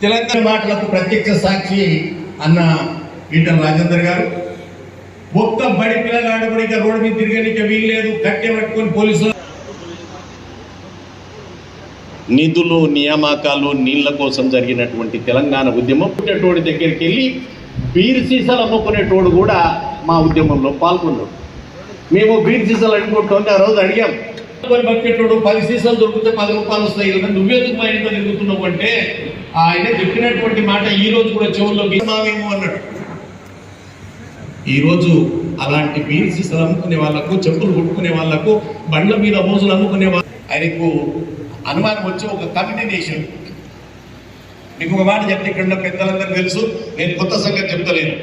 తెలంగాణ మాటలకు ప్రత్యక్ష సాక్షి అన్న ఈటల రాజేందర్ గారు. ఒక్క బడి పిల్లగాడు ఆడబడి ఇంకా రోడ్డు మీద తిరగనిక వీల్లేదు కట్టె పట్టుకొని పోలీసులు నిధులు నియామకాలు నీళ్ళ కోసం జరిగినటువంటి తెలంగాణ ఉద్యమం. పుట్టేటోడి దగ్గరికి వెళ్ళి బీర్ సీసాలు అమ్ముకునేటోడు కూడా మా ఉద్యమంలో పాల్గొన్నాడు. మేము బీర్ సీసాలు అడుగుకుంటుంది ఆ రోజు అడిగాం కొని బతికేటోడు పది సీసాలు దొరికితే పది రూపాయలు వస్తాయి. కదా నువ్వెందుకు మా ఇంట్లో తిరుగుతున్నావు అంటే ఆయన చెప్పినటువంటి మాట ఈ రోజు కూడా చెవుల్లో మామేమో అన్నాడు ఈరోజు అలాంటి బీర్ సీసాలు అమ్ముకునే వాళ్ళకు చెప్పులు కొట్టుకునే వాళ్ళకు బండ్ల మీద మోజులు అమ్ముకునే వాళ్ళ ఆయనకు అనుమానం వచ్చి ఒక కమిటీ వేసాడు మీకు ఒక మాట చెప్తే ఇక్కడ ఉన్న పెద్దలందరూ తెలుసు నేను కొత్త సంగతి చెప్తలేను.